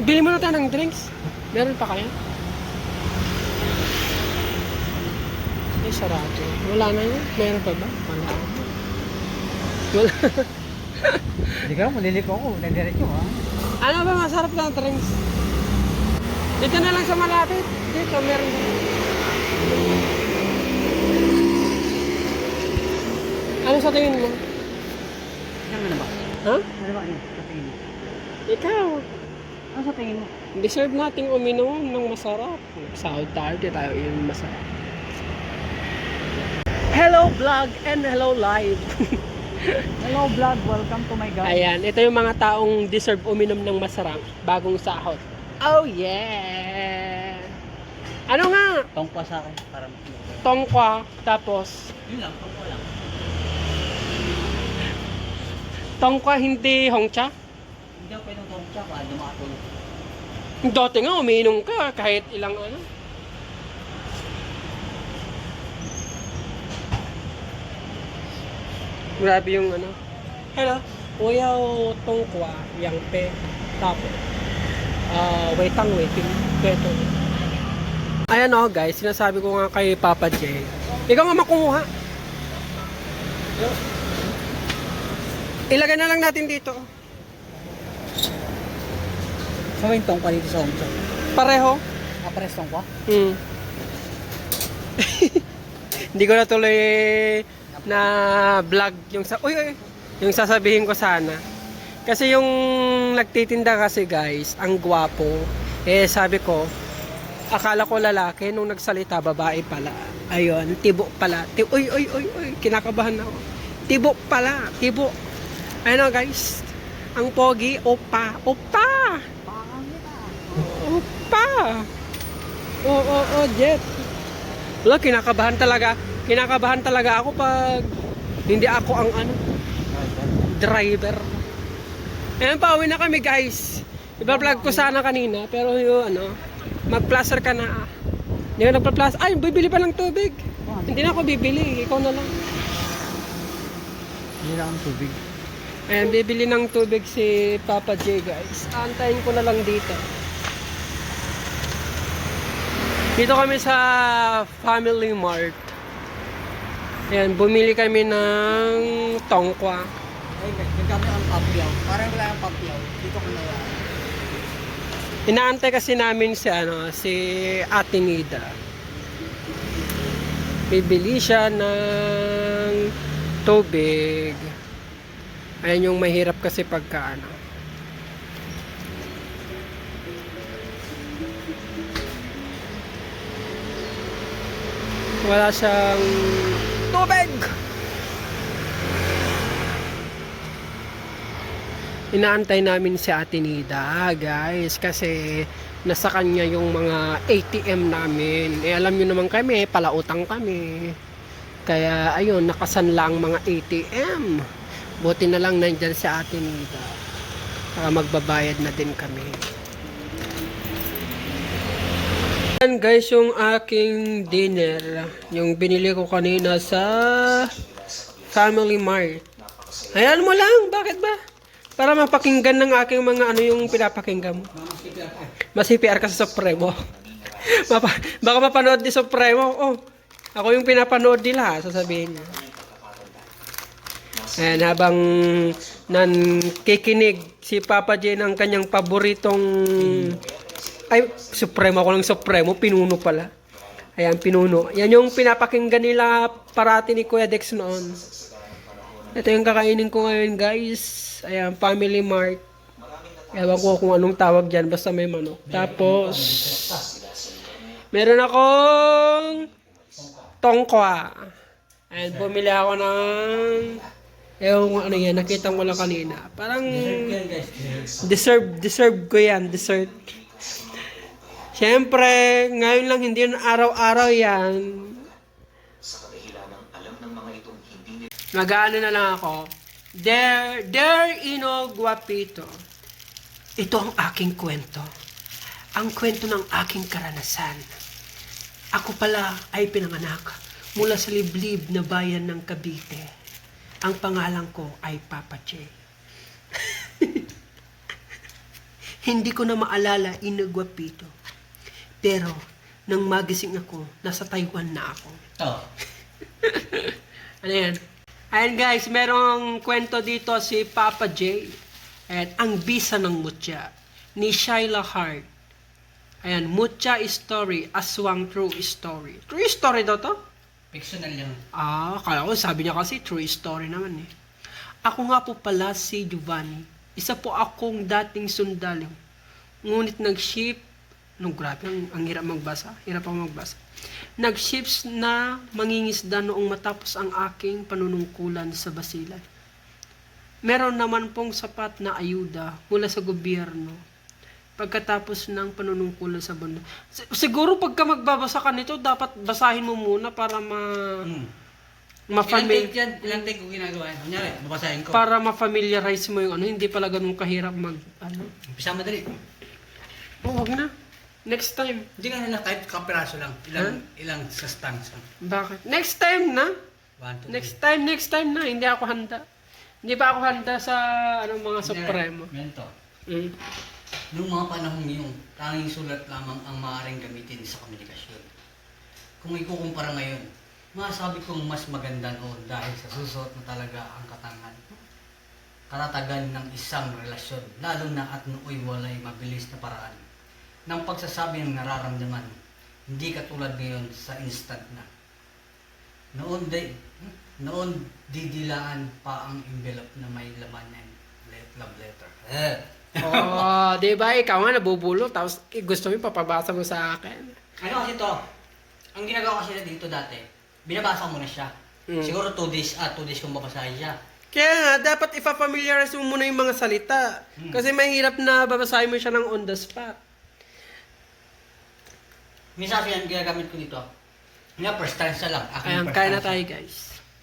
Bili mo na tayo ng drinks. Meron pa kaya? Ay, sarado. Wala na yun. Meron pa ba? Wala. Wala. Hindi ka, maliliko ako. Nadiretso ha. ano ba masarap na drinks? Dito na lang sa malapit. Dito, meron. Ano sa tingin mo? Ano na ba? Ha? Ano ba? Ano sa tingin mo? Ikaw. Ano sa tingin mo? Deserve nating uminom ng masarap. Sahod tayo, di tayo yung masarap. Hello vlog and hello live. Hello vlog, welcome to my guys. Ayan, ito yung mga taong deserve uminom ng masarap bagong sahod. Oh yeah! Ano nga? Tongkwa sa akin. Para Tongkwa, tapos Yun lang, tongkwa lang. tongkwa hindi hongcha. Hindi ako pwedeng tongkwa kung ano makatulog. Dati nga umiinom ka kahit ilang ano. Grabe yung ano. Hello. Uyaw tongkwa, yang pe, tapo. Ah, waitang waiting, peto. Ayan oh guys, sinasabi ko nga kay Papa J. Ikaw nga makuha. Ilagay na lang natin dito. So yung tongkwa dito sa Hongkong. Pareho. Kapares tongkwa? Hmm. Hindi ko na tuloy na vlog yung sa uy, uy, yung sasabihin ko sana. Kasi yung nagtitinda kasi guys, ang gwapo. Eh sabi ko, akala ko lalaki nung nagsalita babae pala. Ayun, tibo pala. Ti uy, uy, uy, uy, kinakabahan ako. Tibo pala, tibo. Ayun guys, ang pogi, opa, opa. Opa. Oo, oo, oo, Jet. Wala, kinakabahan talaga. Kinakabahan talaga ako pag hindi ako ang ano, driver. Ayan, pauwi na kami guys. Iba-vlog ko sana kanina, pero yung ano, mag-placer ka na. Hindi ka nagpa-placer. Ay, bibili pa ng tubig. Hindi na ako bibili, ikaw na lang. Hindi lang ang tubig. Ayan, bibili ng tubig si Papa J guys. Antayin ko na lang dito. Dito kami sa Family Mart. Ayan, bumili kami ng tongkwa. Ay, nagkami ang papyaw. Parang wala ang papyaw. Dito ko na lang. Inaantay kasi namin si ano, si Ate Nida. Bibili siya ng tubig. Ayan yung mahirap kasi pagka ano. Wala siyang tubig! Inaantay namin si Ate Nida, guys, kasi nasa kanya yung mga ATM namin. Eh, alam nyo naman kami, palautang kami. Kaya, ayun, nakasanla ang mga ATM. Buti na lang nandyan si Ate Nida. Para magbabayad na din kami. Yan guys, yung aking dinner. Yung binili ko kanina sa Family Mart. Ayan mo lang, bakit ba? Para mapakinggan ng aking mga ano yung pinapakinggan mo. Mas CPR ka sa Supremo. Mapa, baka mapanood ni Supremo. Oh, ako yung pinapanood nila, sasabihin niya. Ayan, habang nan kikinig si Papa J ng kanyang paboritong ay, Supremo ako ng Supremo, pinuno pala. Ayan, pinuno. Yan yung pinapakinggan nila parati ni Kuya Dex noon. Ito yung kakainin ko ngayon, guys. Ayan, Family Mart. Ewan ko kung anong tawag dyan, basta may manok. Tapos, meron akong tongkwa. Ayan, bumili ako ng, ewan ko ano yan, nakita ko lang kanina. Parang, deserve, deserve ko yan, dessert. Siyempre, ngayon lang, hindi yun araw-araw yan. Mag-ano na lang ako. Der, der ino guapito. Ito ang aking kwento. Ang kwento ng aking karanasan. Ako pala ay pinanganak mula sa liblib na bayan ng Cavite. Ang pangalan ko ay Papa Che. Hindi ko na maalala inagwapito. Pero, nang magising ako, nasa Taiwan na ako. Ito. Ano yan? Ayan guys, merong kwento dito si Papa J. Ayan, ang bisa ng mutya ni Shyla Hart. Ayan, mutya story, aswang true story. True story daw to? Fictional yan. Ah, kala ko sabi niya kasi true story naman eh. Ako nga po pala si Giovanni. Isa po akong dating sundalo. Ngunit nag-ship, no grabe, ang, ang hirap magbasa. Hirap ako magbasa. Nag-ships na mangingisda noong matapos ang aking panunungkulan sa Basilan. Meron naman pong sapat na ayuda mula sa gobyerno pagkatapos ng panunungkulan sa bundok. Si- Siguro pagka magbabasa ka nito, dapat basahin mo muna para ma... Hmm. ma-famil- Ilang take yan? Ilang take ko ginagawa yan? Kunyari, babasahin ko. para ma-familiarize mo yung ano, hindi pala ganun kahirap mag, ano. Umpisa madali. Oh, wag na. Next time. Hindi nga nila kahit kapiraso lang. Ilang, ilang sa stanza. Bakit? Next time na. One, two, Next time, next time na. Hindi ako handa. Hindi pa ako handa sa ano, mga three. supremo. Ganito. Mm. Noong mga panahon yung tanging sulat lamang ang maaaring gamitin sa komunikasyon. Kung ikukumpara ngayon, masabi kong mas maganda noon dahil sa susuot na talaga ang katangan. Karatagan ng isang relasyon, lalo na at nooy walay mabilis na paraan ng pagsasabi ng nararamdaman. Hindi katulad ngayon sa instant na. Noon, di, noon didilaan pa ang envelope na may laman ng love letter. Eh. oh, di ba? Ikaw nga nabubulol. Tapos gusto mo papabasa mo sa akin. Ano kasi to? Ang ginagawa kasi dito dati, binabasa mo na siya. Mm. Siguro 2 days, ah, 2 days kung babasahin siya. Kaya nga, dapat ipa-familiarize mo muna yung mga salita. Hmm. Kasi mahirap na babasahin mo siya ng on the spot. Minsan kasi yan ginagamit ko dito. Nga, first time siya lang. Akin Ayan, first kaya na time tayo siya. guys.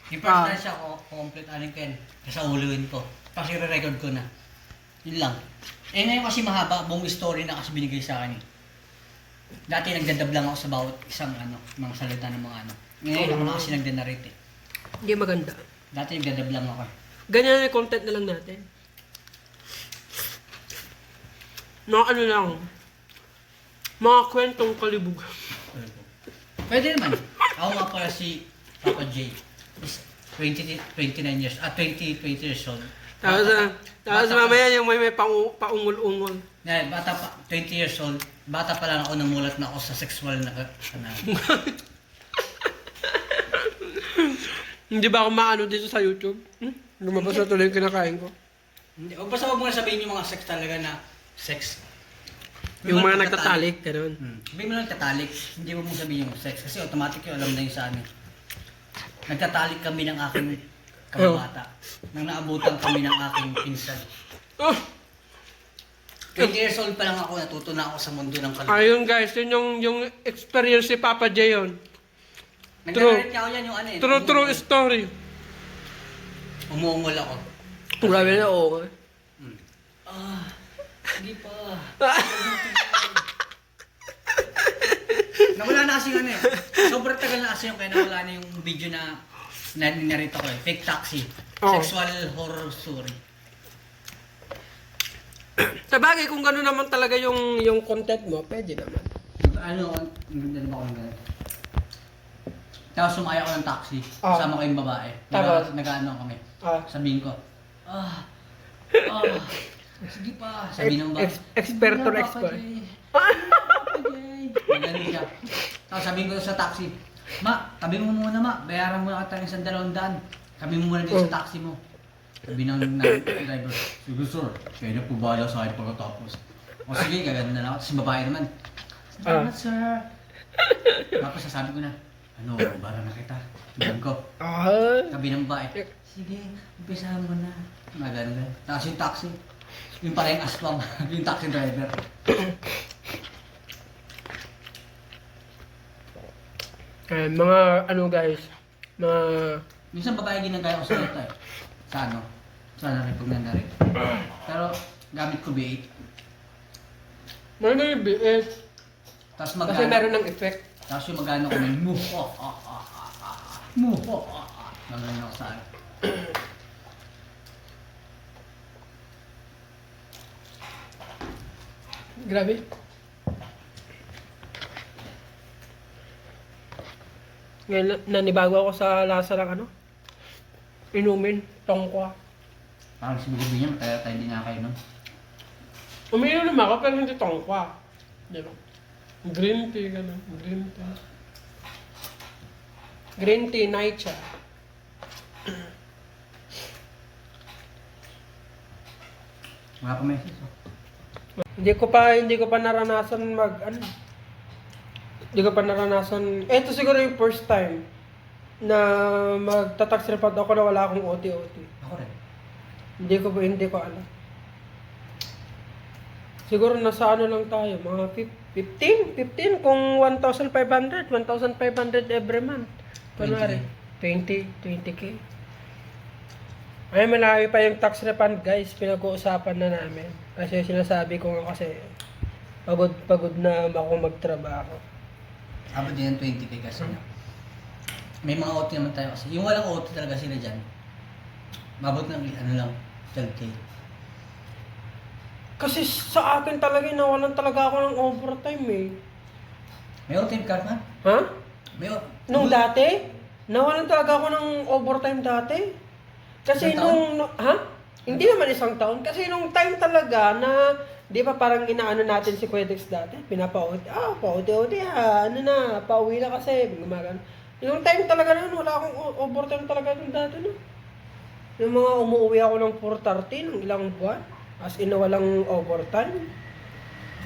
Yung first Ah. time siya, ko, complete alin ken. Kasi uluin ko. Tapos i-record ko na. Yun lang. Eh ngayon kasi mahaba, buong story na kasi binigay sa akin eh. Dati nagdadab lang ako sa bawat isang ano, mga salita ng mga ano. Ngayon ako na kasi nagde-narrate eh. Hindi maganda. Dati nagdadab lang ako eh. Ganyan yung content na lang natin. Mga ano lang. Mga kwentong kalibugan. Pwede naman. Ako nga pala si Papa J. Is 20, 29 years, ah 20, 20 years old. Tapos, ah, tapos bata mamaya yung may, may pang, paungol-ungol. Na, bata pa, 20 years old, bata pa lang ako namulat na ako sa sexual na, na Hindi ba ako maano dito sa YouTube? Hmm? Lumabas na tuloy yung kinakain ko. Hindi, o basta huwag mo na sabihin yung mga sex talaga na sex. Yung mga nagtatalik, gano'n. Hmm. Sabihin mo lang tatalik, hindi mo mong sabihin yung sex. Kasi automatic yung alam na yung sa amin. Nagtatalik kami ng aking kababata. Nang naabutan kami ng aking pinsan. Oh, 20 years old pa lang ako, natuto na ako sa mundo ng kalimutan. ayun guys, yun yung, yung experience ni Papa J yun. Nagdadalit niya ako yan yung ano eh. True, true story. Umuungol ako. Grabe na, oo. Hmm. Ah, hindi pa. nawala na kasi ano eh. Sobrang tagal na kasi yung kaya nawala na yung video na na narito ko eh. Fake taxi. Oo. Sexual horror story. Sa bagay, kung gano'n naman talaga yung, yung content mo, pwede naman. Ano, ano ba ako ng ganun? Tapos sumaya ako ng taxi. Ah. Kasama ko yung babae. Tapos? Nag, nag-ano kami. Ah. Sabihin ko, ah, ah, sige pa. Sabi ng babae, Ex- "Hindi na expert." Magaling siya. Tapos sabihin ko sa taxi, Ma, tabi mo muna ma, bayaran mo na kita ng isang dalawang daan. Tabi mo muna dito Oh. sa taxi mo. Sabi ng, ng driver, sige sir, kayo na po bahala sa akin pagkatapos. O sige, gaganda na ako. Tapos yung babae naman, salamat Ah. sir. Tapos sasabi ko na, ano, bara na kita. Tignan ko. Ah. Sabi ng babae, sige, umpisahan mo na. Maganda. Tapos yung taxi, yung pala yung aswang, yung taxi driver. Eh, mga ano guys, mga... Minsan babae ginagaya ko sa ito eh. Sa ano? Sa ano rin pag nandarin. Pero gamit ko B8. Mga may BS. Tapos Kasi magano. meron ng effect. Tapos yung magano ko may mu. Oh, oh, oh, oh, oh. Oh, oh, oh. Sa ano. Grabe. Ngayon, na- nanibago ako sa lasa ng ano? Inumin, tongkwa. Parang si Bilibili niya, kaya tayo hindi nakakainom. Umiinom naman ako, pero hindi tongkwa. Di ba? Green tea, gano'n. Green tea. Green tea, naicha. Mga pamesis. oh. Hindi ko pa, hindi ko pa naranasan mag, ano. Hindi ko pa naranasan. Ito siguro yung first time na magta-tax report ako na wala akong OT-OT. Ako rin. Hindi ko ba, hindi ko alam. Siguro nasa ano lang tayo, mga fif- 15, 15 kung 1,500, 1,500 every month. Kunwari, 20, 20k. Ay, malawi pa yung tax refund guys, pinag-uusapan na namin. Kasi sinasabi ko nga kasi, pagod, pagod na ako magtrabaho. Abot din ng 20k kasi na. May mga OT naman tayo kasi. Yung walang OT talaga sila dyan. Mabot ng ano lang, 12k. Kasi sa akin talaga, nawalan talaga ako ng overtime eh. May OT ka man? Ha? May OT. Nung dati, nawalan talaga ako ng overtime dati. Kasi nung, no- ha? Hindi naman isang taon. Kasi nung time talaga na, di ba parang inaano natin si Quedex dati, pinapa-OT, ah, pa-OT-OT ha, ano na, pauwi na kasi, gumagan. Yung time talaga na, wala akong overtime talaga nung dati no. Yung mga umuwi ako ng 4.30 ng ilang buwan, as in walang overtime.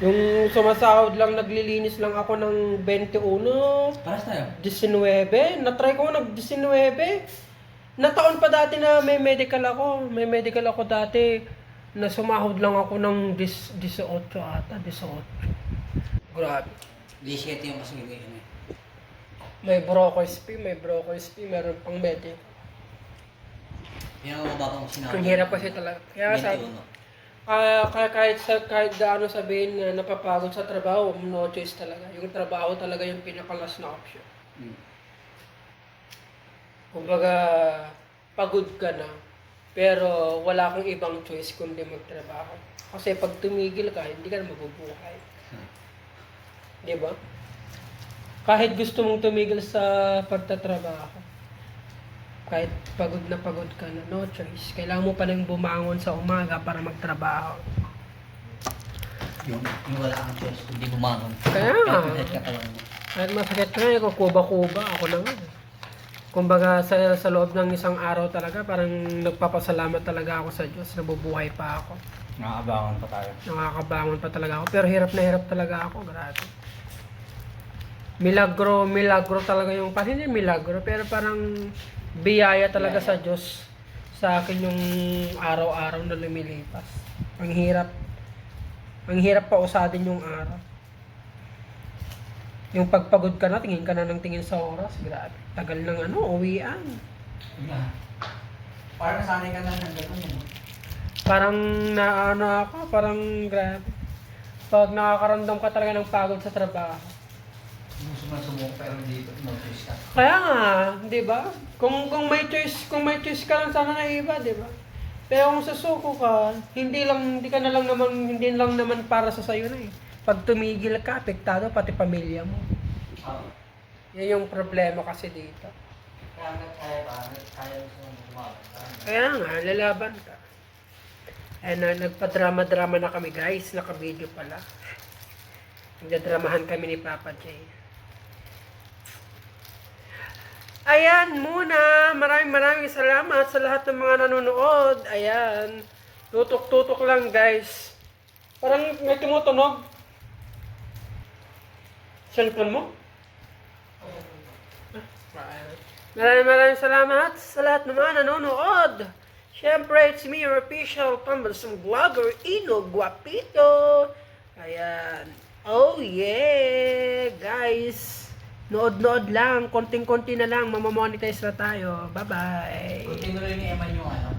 Yung sumasahod lang, naglilinis lang ako ng 21, Paras tayo. 19. Na-try ko nag 19. Nataon pa dati na may medical ako. May medical ako dati na sumahod lang ako ng 10 18 ata, 18. Grabe. 17 yung kasi eh. May broker's fee, may broker's fee, meron pang medic. Yan ang mababang sinabi. Ang hirap kasi talaga. Kaya sa 21. kaya, kaya kahit sa kahit gaano sabihin na napapagod sa trabaho, no choice talaga. Yung trabaho talaga yung pinakalas na option. Hmm. Kumbaga, pagod ka na, pero wala kang ibang choice kundi magtrabaho. Kasi pag tumigil ka, hindi ka na mabubuhay. Di ba? Kahit gusto mong tumigil sa pagtatrabaho, kahit pagod na pagod ka na, no choice. Kailangan mo pa rin bumangon sa umaga para magtrabaho. Yung, yung wala kang choice, hindi bumangon. Kaya nga. Kahit may katawan mo. Kahit masakit yun, kukuba-kuba, ako na nga. Kumbaga sa, sa loob ng isang araw talaga, parang nagpapasalamat talaga ako sa Diyos, nabubuhay pa ako. Nakakabangon pa tayo. Nakakabangon pa talaga ako. Pero hirap na hirap talaga ako, grabe. Milagro, milagro talaga yung, parang hindi milagro, pero parang biyaya talaga sa Diyos sa akin yung araw-araw na lumilipas. Ang hirap. Ang hirap pa usadin yung araw. Yung pagpagod ka na, tingin ka na ng tingin sa oras, grabe. Tagal ng ano, uwian. Yeah. Parang nasanay ka na ng gano'n yun. Parang na ano ako, parang grabe. Pag nakakaramdam ka talaga ng pagod sa trabaho. Sumuko pero dito, no choice ka. Kaya nga, 'di ba? Kung kung may choice, kung may choice ka lang sana na iba, 'di ba? Pero kung susuko ka, hindi lang hindi ka na lang naman hindi lang naman para sa sayo na eh. Pag tumigil ka, apektado pati pamilya mo. Oo. Yan yung problema kasi dito. Kaya nga kaya ba, kaya gusto mo bumagon. Kaya nga, lalaban ka. Eh, na, nagpa-drama-drama na kami guys, naka-video pala. Nagdadramahan kami ni Papa J. Ayan muna, maraming maraming salamat sa lahat ng mga nanonood. Ayan, tutok-tutok lang guys. Parang may tumutunog. Cellphone mo? Maraming maraming salamat sa lahat ng mga nanonood. Siyempre, it's me, your official pambansang vlogger, Ino Guapito. Ayan. Oh yeah, guys. Nood-nood lang, konting-konti na lang, mamamonetize na tayo. Bye-bye. Kunti na rin ni Eman yung ano,